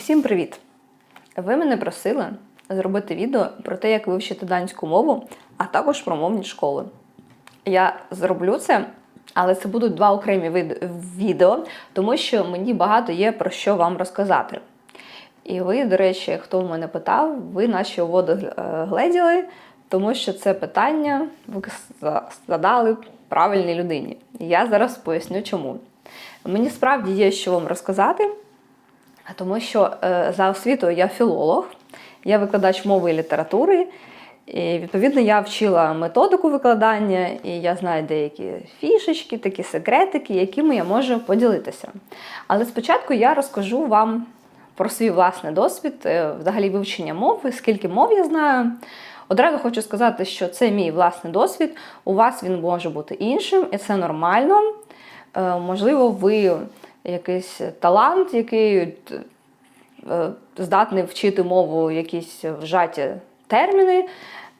Усім привіт! Ви мене просили зробити відео про те, як вивчити данську мову, а також про мовні школи. Я зроблю це, але це будуть два окремі відео, тому що мені багато є про що вам розказати. І ви, до речі, хто в мене питав, ви наші угоди е, гледіли, тому що це питання ви задали правильній людині. Я зараз поясню чому. Мені справді є що вам розказати, тому що е, за освітою я філолог, я викладач мови і літератури. І, відповідно, я вчила методику викладання, і я знаю деякі фішечки, такі секретики, якими я можу поділитися. Але спочатку я розкажу вам про свій власний досвід, е, взагалі вивчення мови, скільки мов я знаю. Одразу хочу сказати, що це мій власний досвід. У вас він може бути іншим, і це нормально. Е, Можливо, ви якийсь талант, який е, здатний вчити мову якісь вжаті терміни,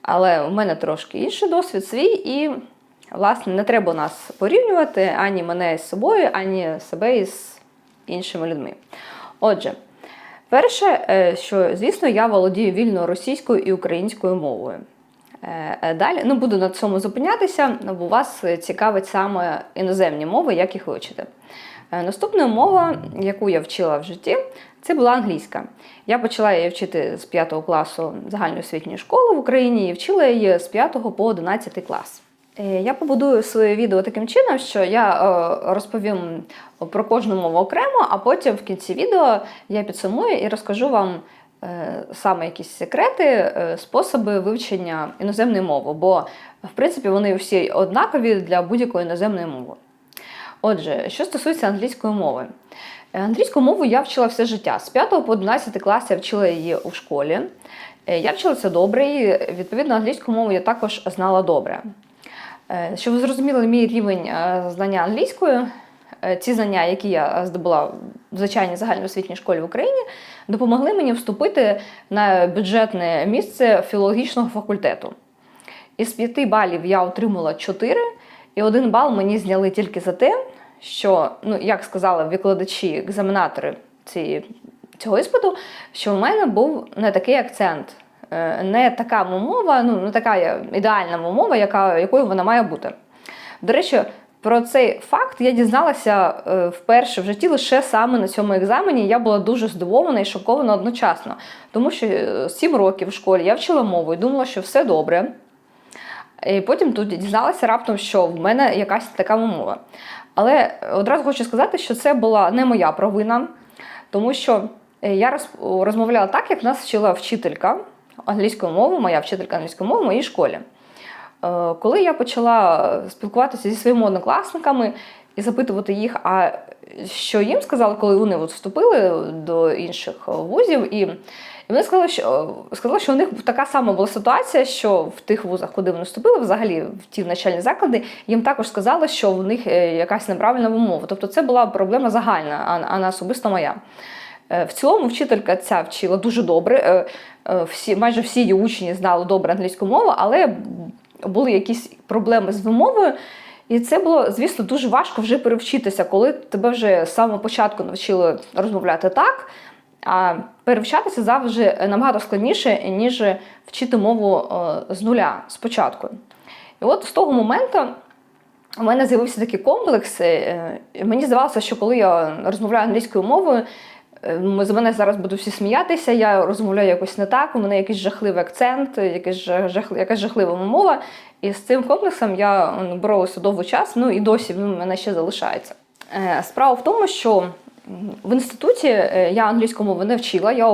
але у мене трошки інший досвід свій, і, власне, не треба нас порівнювати ані мене з собою, ані себе із іншими людьми. Отже, перше, е, що, звісно, я володію вільно російською і українською мовою. Е, Далі ну, буду на цьому зупинятися, бо вас цікавить саме іноземні мови, як їх вивчити. Е, Наступна мова, яку я вчила в житті, це була англійська. Я почала її вчити з 5 класу загальноосвітньої школи в Україні і вчила її з 5 по 11 клас. Е, Я побудую своє відео таким чином, що я е, розповім про кожну мову окремо, а потім в кінці відео я підсумую і розкажу вам саме якісь секрети, способи вивчення іноземної мови, бо в принципі вони всі однакові для будь-якої іноземної мови. Отже, що стосується англійської мови. Е, Англійську мову я вчила все життя. З 5 по 11 клас я вчила її у школі. Е, Я вчила це добре, і відповідно англійську мову я також знала добре. Е, Щоб ви зрозуміли мій рівень знання англійської, ці знання, які я здобула в звичайній загальноосвітній школі в Україні, допомогли мені вступити на бюджетне місце філологічного факультету. Із 5 балів я отримала 4, і один бал мені зняли тільки за те, що, ну, як сказали викладачі, екзаменатори цієї, цього іспиту, що в мене був не такий акцент, е, не така мова, ну, не така ідеальна мова, яка, якою вона має бути. До речі, про цей факт я дізналася е, вперше в житті лише саме на цьому екзамені. Я була дуже здивована і шокована одночасно, тому що е, 7 років в школі я вчила мову і думала, що все добре. І потім тут дізналася раптом, що в мене якась така мова. Але одразу хочу сказати, що це була не моя провина, тому що е, я розмовляла так, як нас вчила вчителька англійської мови, моя вчителька англійської мови в моїй школі. Е, Коли я почала спілкуватися зі своїми однокласниками і запитувати їх, а що їм сказали, коли вони от вступили до інших вузів, і, вони сказали, що сказали, що у них така сама була ситуація, що в тих вузах, куди вони вступили, взагалі в ті навчальні заклади, їм також сказали, що в них е, якась неправильна вимова. Тобто це була проблема загальна, а, не особисто моя. Е, В цілому вчителька ця вчила дуже добре. е, Всі, майже всі її учні знали добре англійську мову, але були якісь проблеми з вимовою. І це було, звісно, дуже важко вже перевчитися, коли тебе вже з самого початку навчили розмовляти так. А перевчатися завжди набагато складніше, ніж вчити мову е, з нуля спочатку. І от з того моменту у мене з'явився такий комплекс. е, Мені здавалося, що коли я розмовляю англійською мовою, е, з мене зараз будуть всі сміятися, я розмовляю якось не так, у мене якийсь жахливий акцент, якась жахлива мова. І з цим комплексом я боролася довгий час, ну і досі він у мене ще залишається. Е, Справа в тому, що в інституті е, я англійську мову не вчила, я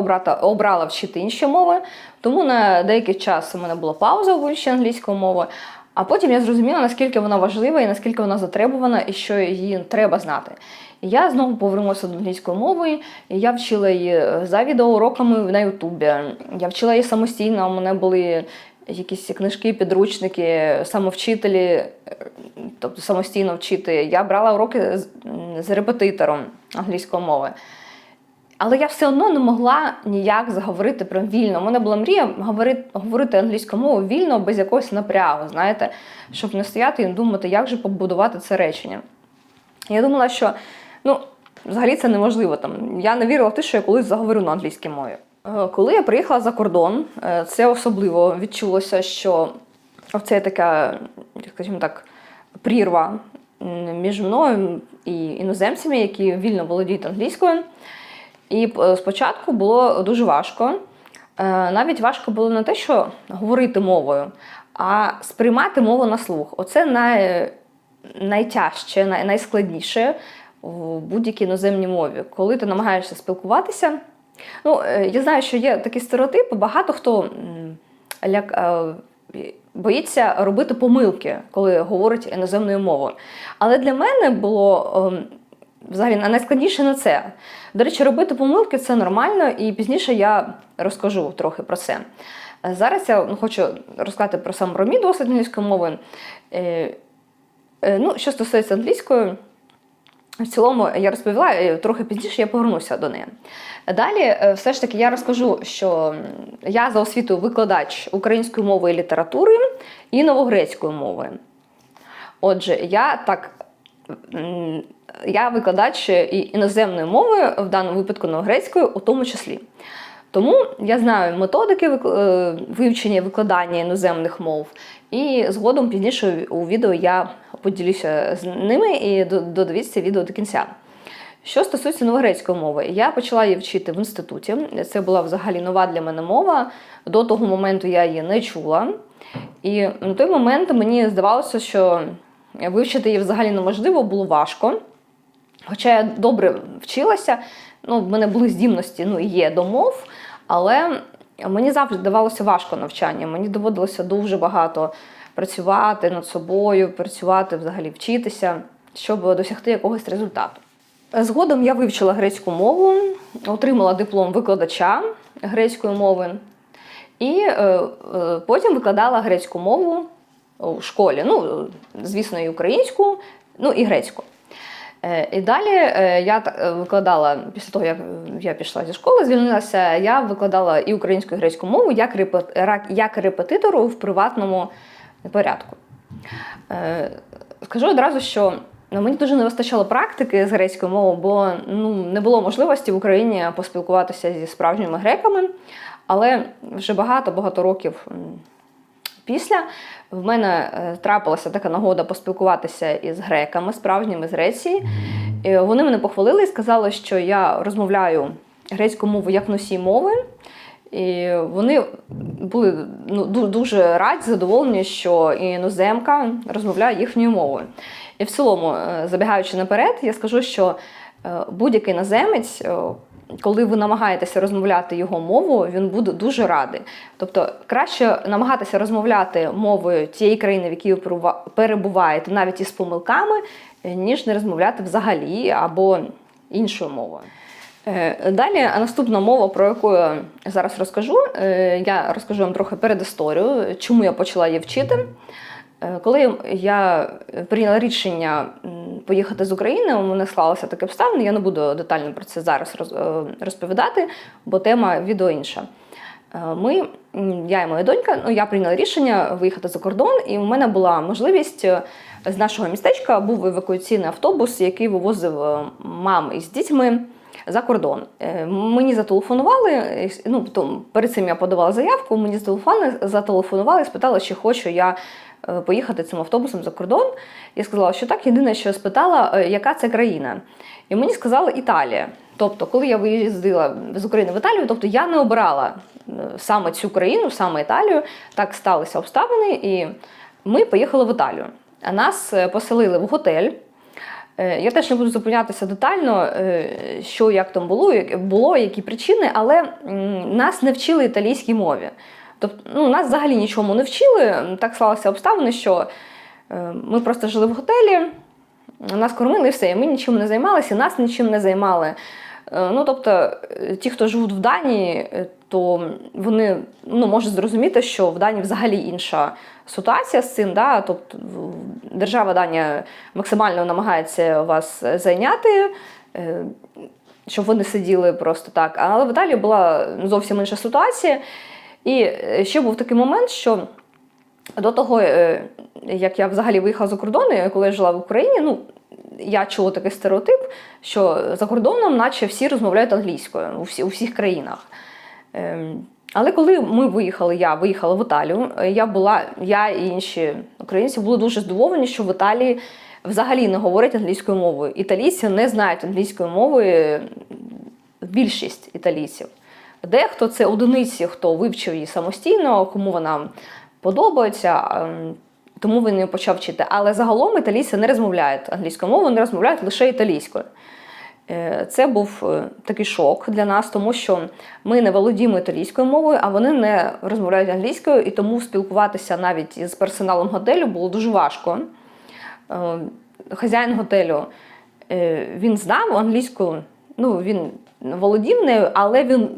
обрала вчити інші мови, тому на деякий час у мене була пауза у вивченні англійської мови. А потім я зрозуміла, наскільки вона важлива і наскільки вона затребувана, і що її треба знати. І я знову повернулася до англійської мови, і я вчила її за відеоуроками на Ютубі. Я вчила її самостійно, у мене були якісь книжки, підручники, самовчителі, е, тобто самостійно вчити. Я брала уроки з, репетитором англійської мови. Але я все одно не могла ніяк заговорити прям вільно. У мене була мрія говорити, говорити англійською мовою вільно, без якогось напрягу, знаєте, щоб не стояти і думати, як же побудувати це речення. Я думала, що ну, взагалі це неможливо. Там я не вірила в те, що я колись заговорю на англійській мові. Е, Коли я приїхала за кордон, е, це особливо відчулося, що це така, скажімо так, прірва між мною і іноземцями, які вільно володіють англійською. І е, спочатку було дуже важко. Навіть важко було не те, що говорити мовою, а сприймати мову на слух. Оце най, найтяжче, най, найскладніше в будь-якій іноземній мові. Коли ти намагаєшся спілкуватися. Ну, е, я знаю, що є такі стереотипи, багато хто м, ляк, е, боїться робити помилки, коли говорить іноземною мовою. Але для мене було ем, взагалі найскладніше не це. До речі, робити помилки це нормально, і пізніше я розкажу трохи про це. Е, Зараз я ну, хочу розказати про сам про мій досвід англійської мови. Ну, що стосується англійської, в цілому я розповіла е, трохи пізніше, я повернуся до неї. Далі, е, все ж таки, я розкажу, що я за освітою викладач української мови і літератури і новогрецької мови. Отже, я так. Я викладач іноземної мови, в даному випадку новогрецької, у тому числі. Тому я знаю методики е, вивчення і викладання іноземних мов, і згодом пізніше у відео я поділюся з ними і додивіться відео до кінця. Що стосується новогрецької мови, я почала її вчити в інституті. Це була взагалі нова для мене мова. До того моменту я її не чула. І на той момент мені здавалося, що вивчити її взагалі неможливо, було важко. Хоча я добре вчилася, ну, в мене були здібності, ну, і є до мов, але мені завжди давалося важко навчання. Мені доводилося дуже багато працювати над собою, працювати, взагалі вчитися, щоб досягти якогось результату. Згодом я вивчила грецьку мову, отримала диплом викладача грецької мови, і е, е, потім викладала грецьку мову у школі. Ну, звісно, і українську, ну і грецьку. Е, І далі я викладала, після того, як я пішла зі школи, звільнилася, я викладала і українську, і грецьку мову як, репет- як репетитору в приватному порядку. Скажу одразу, що ну, мені дуже не вистачало практики з грецькою мовою, бо ну, не було можливості в Україні поспілкуватися зі справжніми греками. Але вже багато-багато років після в мене е, трапилася така нагода поспілкуватися із греками, справжніми з Греції. І вони мене похвалили і сказали, що я розмовляю грецьку мову як носій мови. І вони були ну, дуже раді, задоволені, що іноземка розмовляє їхньою мовою. І в цілому, е, забігаючи наперед, я скажу, що е, будь-який іноземець, е, коли ви намагаєтеся розмовляти його мовою, він буде дуже радий. Тобто краще намагатися розмовляти мовою тієї країни, в якій ви перебуваєте, навіть із помилками, ніж не розмовляти взагалі або іншою мовою. Е, Далі наступна мова, про яку я зараз розкажу, е, я розкажу вам трохи передісторію, чому я почала її вчити. Е, Коли я прийняла рішення поїхати з України, у мене склалося таке обставини. Я не буду детально про це зараз розповідати, бо тема відео інша. Ми, я і моя донька, ну я прийняла рішення виїхати за кордон, і у мене була можливість з нашого містечка був евакуаційний автобус, який вивозив мам із дітьми за кордон. Е, Мені зателефонували. Ну потім перед цим я подавала заявку. Мені зателефонували, і спитали, чи хочу я е, поїхати цим автобусом за кордон. Я сказала, що так. Єдине, що спитала, е, яка це країна. І мені сказали Італія. Тобто, коли я виїздила з України в Італію, тобто я не обрала е, саме цю країну, саме Італію. Так сталися обставини, і ми поїхали в Італію. А нас поселили в готель. Е, Я теж не буду зупинятися детально, е, що як там було, було, які причини, але нас не вчили італійській мові. Тобто, ну, нас взагалі нічому не вчили. Так склалися обставини, що е, ми просто жили в готелі, нас кормили і все. і Ми нічим не займалися, нас нічим не займали. Ну, тобто, ті, хто живуть в Данії, то вони ну, можуть зрозуміти, що в Данії взагалі інша ситуація з цим. Да? Тобто, держава Данія максимально намагається вас зайняти, е, щоб ви не сиділи просто так. Але в Італії була зовсім інша ситуація. І е, ще був такий момент, що до того, е, як я взагалі виїхала за кордон, коли я жила в Україні, ну, я чула такий стереотип, що за кордоном, наче всі розмовляють англійською у всіх країнах. Ем, Але коли ми виїхали, я виїхала в Італію, е, я була, я і інші українці були дуже здивовані, що в Італії взагалі не говорять англійською мовою. Італійці не знають англійської мови е, більшість італійців. Дехто це одиниці, хто вивчив її самостійно, кому вона подобається, ем, тому він її почав вчити. Але загалом італійці не розмовляють англійською мовою, вони розмовляють лише італійською. Е, Це був е, такий шок для нас, тому що ми не володіємо італійською мовою, а вони не розмовляють англійською, і тому спілкуватися навіть із персоналом готелю було дуже важко. Е, Хазяїн готелю він знав англійську, ну він володів нею, але він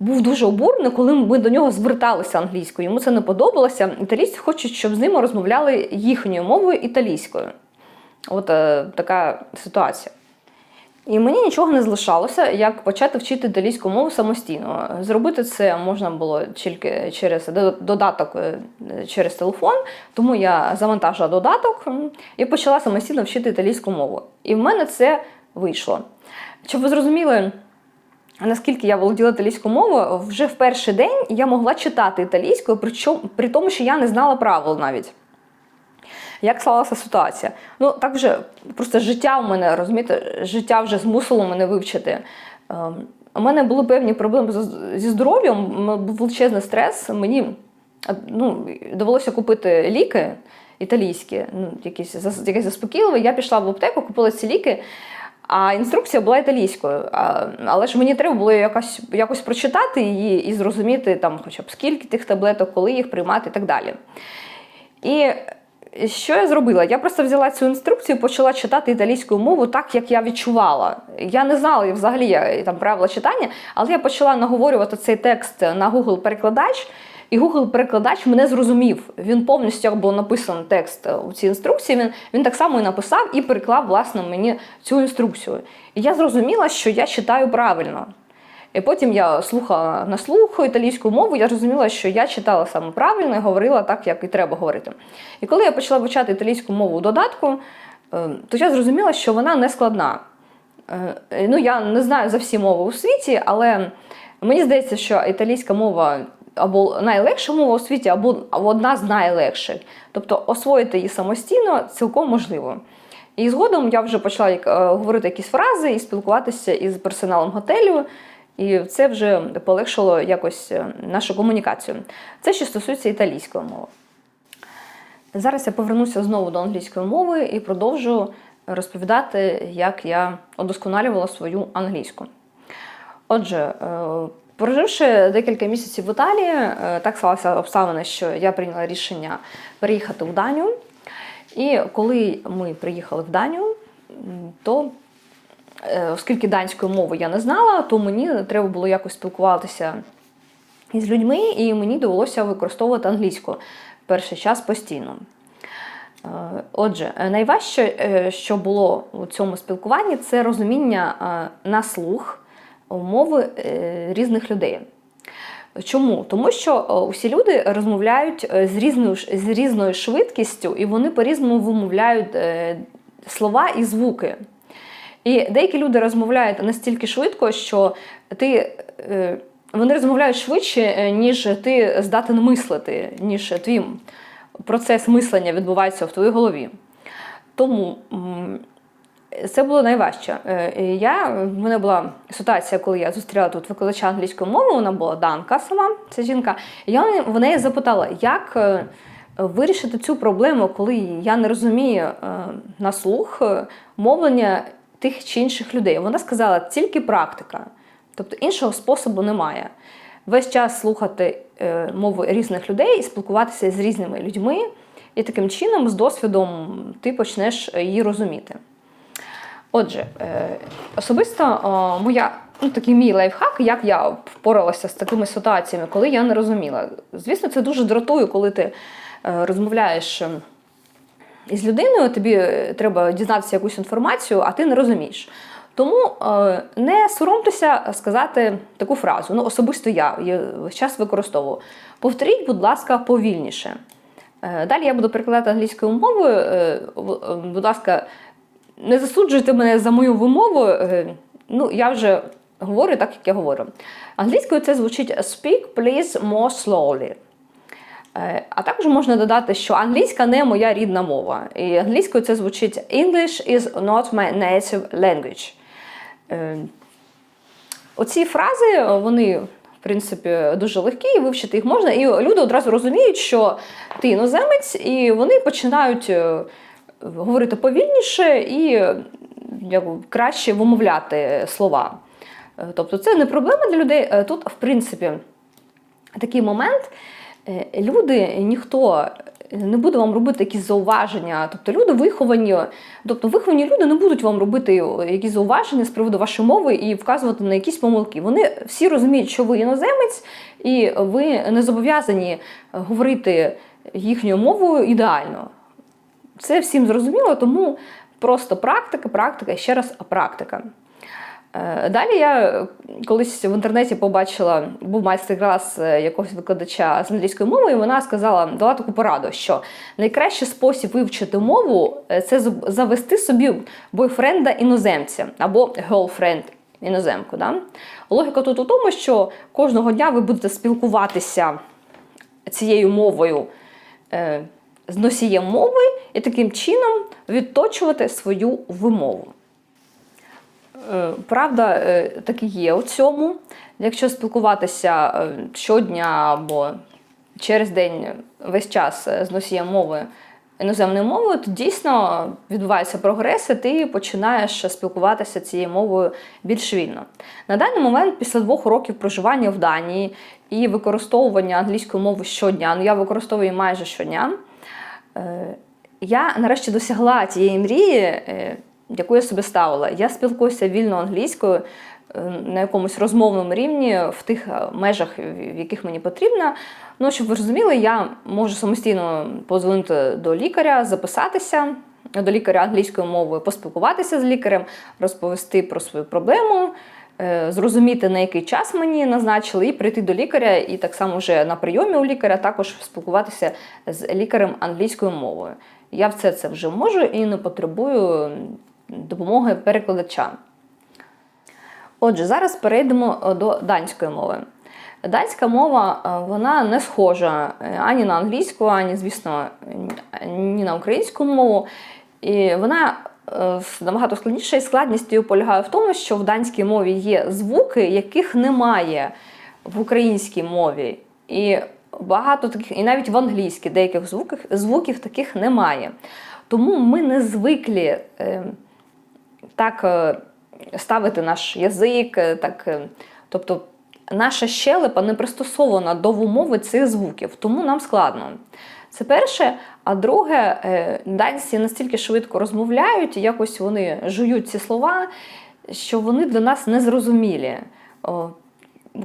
був дуже обурений, коли ми до нього зверталися англійською. Йому це не подобалося. Італійці хочуть, щоб з ними розмовляли їхньою мовою італійською. От така ситуація. І мені нічого не залишалося, як почати вчити італійську мову самостійно. Зробити це можна було тільки через додаток е, через телефон, тому я завантажила додаток і почала самостійно вчити італійську мову. І в мене це вийшло. Щоб ви зрозуміли, наскільки я володіла італійською мовою, вже в перший день я могла читати італійською, при тому, що я не знала правил навіть. Як склалася ситуація? Ну, так вже просто життя у мене, розумієте, життя вже змусило мене вивчити. Ем, У мене були певні проблеми зі здоров'ям, був величезний стрес. Мені ну, довелося купити ліки італійські, ну, якісь, якесь заспокійливе. Я пішла в аптеку, купила ці ліки. А інструкція була італійською. Але ж мені треба було якось, якось прочитати її і зрозуміти, там, хоча б скільки тих таблеток, коли їх приймати і так далі. І що я зробила? Я просто взяла цю інструкцію і почала читати італійську мову так, як я відчувала. Я не знала взагалі я, там правила читання, але я почала наговорювати цей текст на Google перекладач. І Google перекладач мене зрозумів. Він повністю як був написаний текст у цій інструкції. Він, він так само і написав і переклав власне мені цю інструкцію. І я зрозуміла, що я читаю правильно. І потім я слухала на слух італійську мову, я зрозуміла, що я читала саме правильно і говорила так, як і треба говорити. І коли я почала вивчати італійську мову у додатку, е, то я зрозуміла, що вона не складна. Е, Ну, я не знаю за всі мови у світі, але мені здається, що італійська мова або найлегша мова у світі, або або одна з найлегших. Тобто освоїти її самостійно цілком можливо. І згодом я вже почала е, говорити якісь фрази і спілкуватися із персоналом готелю. І це вже полегшило якось е, нашу комунікацію. Це що стосується італійської мови. Зараз я повернуся знову до англійської мови і продовжу розповідати, як я удосконалювала свою англійську. Отже, е, проживши декілька місяців в Італії, е, так сталося обставини, що я прийняла рішення переїхати в Данію. І коли ми приїхали в Данію, то оскільки данської мови я не знала, то мені треба було якось спілкуватися із людьми, і мені довелося використовувати англійську перший час постійно. Е, Отже, е, найважче, е, що було у цьому спілкуванні, це розуміння е, на слух мови е, різних людей. Чому? Тому що е, усі люди розмовляють е, з різною, з різною швидкістю, і вони по-різному вимовляють е, слова і звуки. І деякі люди розмовляють настільки швидко, що ти, е, вони розмовляють швидше, е, ніж ти здатен мислити, ніж твій процес мислення відбувається в твоїй голові. Тому це було найважче. Е, Я, в мене була ситуація, коли я зустріла тут викладача англійської мови, вона була данка сама, ця жінка. Я в неї запитала, як вирішити цю проблему, коли я не розумію на слух мовлення тих чи інших людей. Вона сказала, тільки практика, тобто іншого способу немає. Весь час слухати е, мови різних людей і спілкуватися з різними людьми, і таким чином, з досвідом, ти почнеш її розуміти. Отже, е, особисто моя, ну, такий мій лайфхак, як я впоралася з такими ситуаціями, коли я не розуміла. Звісно, це дуже дратує, коли ти е, розмовляєш е, із людиною, тобі е, треба дізнатися якусь інформацію, а ти не розумієш. Тому е, не соромтеся сказати таку фразу. Ну, особисто я її час використовую. Повторіть, будь ласка, повільніше. Е, Далі я буду перекладати англійською мовою. Будь ласка, не засуджуйте мене за мою вимову. Ну, я вже говорю так, як я говорю. Англійською це звучить speak, please, more slowly. Е, А також можна додати, що англійська не моя рідна мова. І англійською це звучить English is not my native language. Е, Оці фрази, вони, в принципі, дуже легкі, і вивчити їх можна. І люди одразу розуміють, що ти іноземець, і вони починають е, говорити повільніше і краще вимовляти слова. Тобто це не проблема для людей. Тут, в принципі, такий момент. Е, Люди, ніхто не буде вам робити якісь зауваження. Тобто люди виховані, тобто виховані люди не будуть вам робити якісь зауваження з приводу вашої мови і вказувати на якісь помилки. Вони всі розуміють, що ви іноземець, і ви не зобов'язані говорити їхньою мовою ідеально. Це всім зрозуміло, тому просто практика, практика і ще раз практика. Е, Далі я колись в інтернеті побачила, був майстер-клас е, якогось викладача з англійської мови, і вона сказала, дала таку пораду, що найкращий спосіб вивчити мову е, це завести собі бойфренда іноземця або girlfriend іноземку. Да? Логіка тут у тому, що кожного дня ви будете спілкуватися цією мовою е, з носієм мови і таким чином відточувати свою вимову. Е, Правда, е, так і є у цьому. Якщо спілкуватися е, щодня або через день весь час з носієм мови іноземною мовою, то дійсно відбувається прогрес, і ти починаєш спілкуватися цією мовою більш вільно. На даний момент, після двох років проживання в Данії і використовування англійської мови щодня, ну я використовую її майже щодня. Я нарешті досягла тієї мрії, яку я собі ставила. Я спілкуюся вільно англійською е, на якомусь розмовному рівні в тих е, межах, в яких мені потрібно. Ну, щоб ви розуміли, я можу самостійно позвонити до лікаря, записатися до лікаря англійською мовою, поспілкуватися з лікарем, розповісти про свою проблему. е, Зрозуміти, на який час мені назначили, і прийти до лікаря, і так само вже на прийомі у лікаря також спілкуватися з лікарем англійською мовою. Я все це вже можу і не потребую допомоги перекладача. Отже, зараз перейдемо е, до данської мови. Данська мова е, вона не схожа е, ані на англійську, ані, звісно, ні на українську мову. І вона набагато складніша, і складність її полягає в тому, що в данській мові є звуки, яких немає в українській мові. І багато таких, і навіть в англійській деяких звуків, звуків таких немає. Тому ми не звиклі е, так е, ставити наш язик, е, так, е, тобто наша щелепа не пристосована до вимови цих звуків, тому нам складно. Це перше. А друге, данці настільки швидко розмовляють, якось вони жують ці слова, що вони для нас незрозумілі.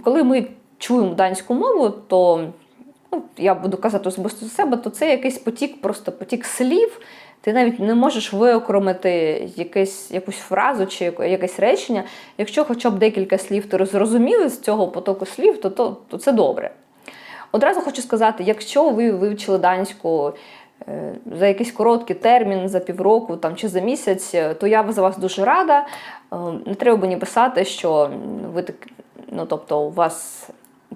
Коли ми чуємо данську мову, то ну, я буду казати особисто за себе, то це якийсь потік, просто потік слів. Ти навіть не можеш виокремити якесь, якусь фразу чи якесь речення. Якщо хоча б декілька слів ти зрозумів з цього потоку слів, то, то, то це добре. Одразу хочу сказати, якщо ви вивчили данську е, за якийсь короткий термін, за півроку там, чи за місяць, е, то я за вас дуже рада. Е, Не треба мені писати, що ви так, ну, тобто, у вас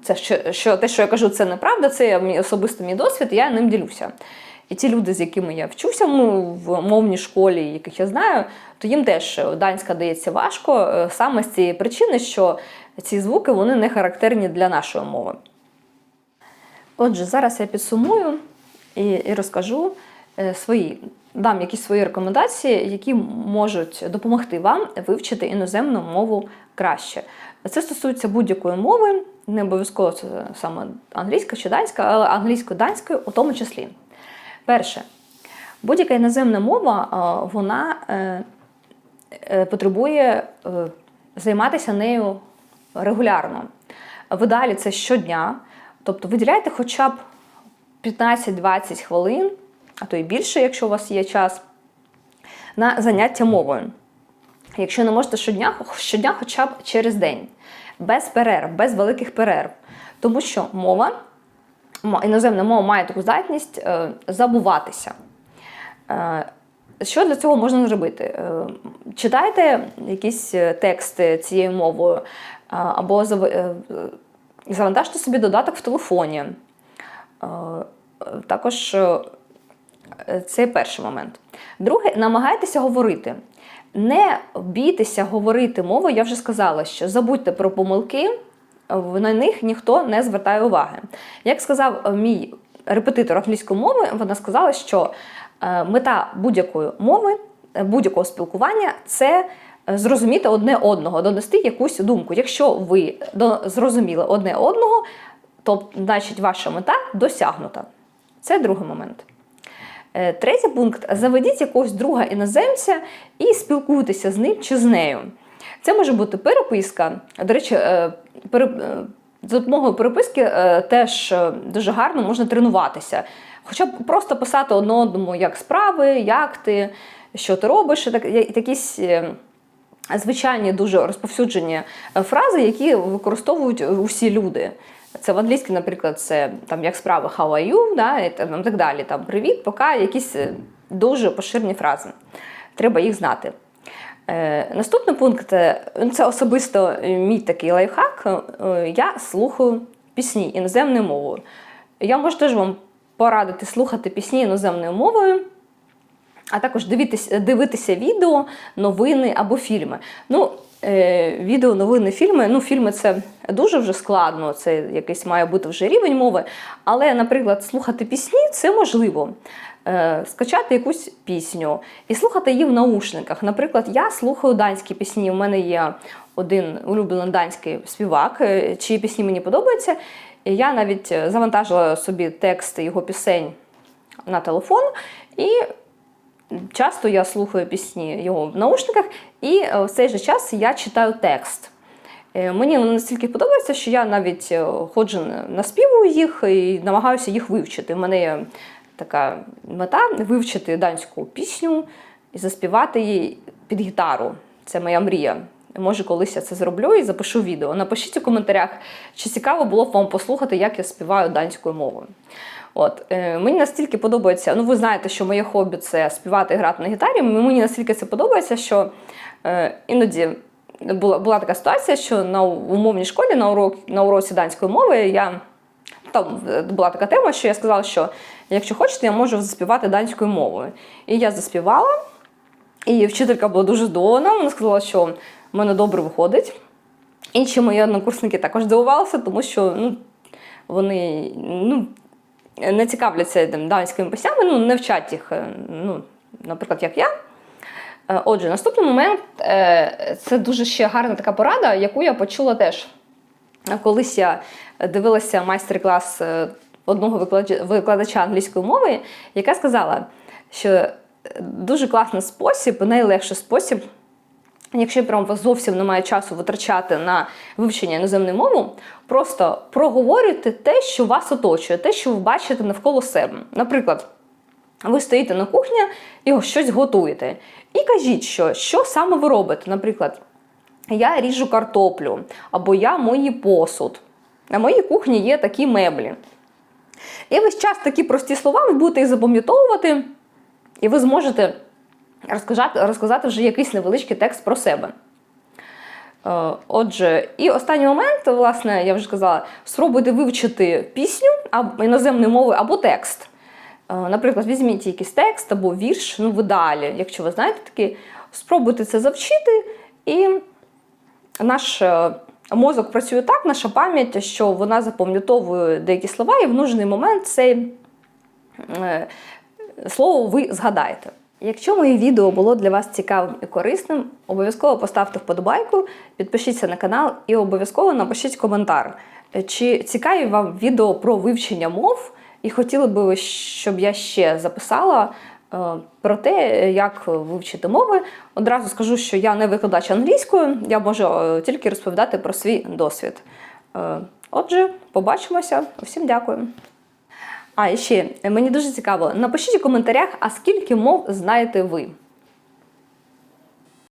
це що, що те, що я кажу, це неправда, це мій особисто мій досвід, я ним ділюся. І ті люди, з якими я вчуся ну, в мовній школі, яких я знаю, то їм теж данська дається важко е, саме з цієї причини, що ці звуки вони не характерні для нашої мови. Отже, зараз я підсумую і, і розкажу е, свої, дам якісь свої рекомендації, які можуть допомогти вам вивчити іноземну мову краще. Це стосується будь-якої мови, не обов'язково це саме англійська чи данська, але англійсько-данської у тому числі. Перше, будь-яка іноземна мова, вона е, е, потребує е, займатися нею регулярно. В ідеалі це щодня, тобто виділяйте хоча б 15-20 хвилин, а то і більше, якщо у вас є час, на заняття мовою. Якщо не можете щодня, щодня хоча б через день, без перерв, без великих перерв. Тому що мова, мо- іноземна мова має таку здатність е, забуватися. Е, Що для цього можна зробити? Е, Читайте якісь тексти цією мовою, або зав- завантажте собі додаток в телефоні. Також це перший момент. Друге, намагайтеся говорити. Не бійтеся говорити мовою, я вже сказала, що забудьте про помилки, на них ніхто не звертає уваги. Як сказав е, мій репетитор англійської мови, вона сказала, що е, мета будь-якої мови, е, будь-якого спілкування це зрозуміти одне одного, донести якусь думку. Якщо ви зрозуміли одне одного, то значить ваша мета досягнута. Це другий момент. Третій пункт: заведіть якогось друга іноземця і спілкуйтеся з ним чи з нею. Це може бути переписка. До речі, е, пере- е, за допомогою переписки е, теж дуже гарно можна тренуватися. Хоча б просто писати одне одному, як справи, як ти, що ти робиш, так, якісь звичайні дуже розповсюджені фрази, які використовують усі люди. Це в англійській, наприклад, це там як справи how are you, да, і так далі. Там привіт, пока якісь дуже поширені фрази. Треба їх знати. Е, наступний пункт е, це особисто мій такий лайфхак. Е, я слухаю пісні іноземною мовою. Я можу теж вам порадити слухати пісні іноземною мовою а також дивитися, дивитися відео, новини або фільми. Ну, відео, новини, фільми. Ну, фільми це дуже вже складно, це якийсь має бути вже рівень мови. Але, наприклад, слухати пісні це можливо. Е, скачати якусь пісню і слухати її в наушниках. Наприклад, я слухаю данські пісні. У мене є один улюблений данський співак, е, чиї пісні мені подобаються. Я навіть е, завантажила собі текст його пісень на телефон. І часто я слухаю пісні його в наушниках, і е, в цей же час я читаю текст. Е, Мені вони настільки подобається, що я навіть е, ходжу, наспівую їх і намагаюся їх вивчити. У мене є така мета вивчити данську пісню і заспівати її під гітару. Це моя мрія. Може, колись я це зроблю і запишу відео. Напишіть у коментарях, чи цікаво було б вам послухати, як я співаю данською мовою. От е, мені настільки подобається. Ну, ви знаєте, що моє хобі це співати і грати на гітарі. Мені настільки це подобається, що е, іноді була, була така ситуація, що на умовній школі на урок на уроці данської мови я там була така тема, що я сказала, що якщо хочете, я можу заспівати данською мовою. І я заспівала, і вчителька була дуже здивована. Вона сказала, що в мене добре виходить. Інші мої однокурсники також здивувалися, тому що ну, вони ну, не цікавляться там, данськими піснями, ну, не вчать їх, е, ну, наприклад, як я. Е, Отже, наступний момент е, це дуже ще гарна така порада, яку я почула теж. Колись я дивилася майстер-клас одного викладача англійської мови, яка сказала, що дуже класний спосіб, найлегший спосіб, якщо прям у вас зовсім немає часу витрачати на вивчення іноземної мови, просто проговорюйте те, що вас оточує, те, що ви бачите навколо себе. Наприклад, ви стоїте на кухні і щось готуєте. І кажіть, що, що саме ви робите. Наприклад, я ріжу картоплю, або я мою посуд. На моїй кухні є такі меблі. І весь час такі прості слова ви будете запам'ятовувати, і ви зможете розказати, розказати вже якийсь невеличкий текст про себе. Е, Отже, і останній момент, власне, я вже казала, спробуйте вивчити пісню або іноземною мовою або текст. Е, Наприклад, візьміть якийсь текст або вірш, ну, в ідеалі, якщо ви знаєте такий, спробуйте це завчити, і наш е, мозок працює так, наша пам'ять, що вона запам'ятовує деякі слова, і в нужний момент це слово ви згадаєте. Якщо моє відео було для вас цікавим і корисним, обов'язково поставте вподобайку, підпишіться на канал і обов'язково напишіть коментар. Чи цікаві вам відео про вивчення мов, і хотіли би ви, щоб я ще записала е, про те, як вивчити мови. Одразу скажу, що я не викладач англійської, я можу е, тільки розповідати про свій досвід. Е, Отже, побачимося. Всім дякую. А ще мені дуже цікаво, напишіть у коментарях, а скільки мов знаєте ви.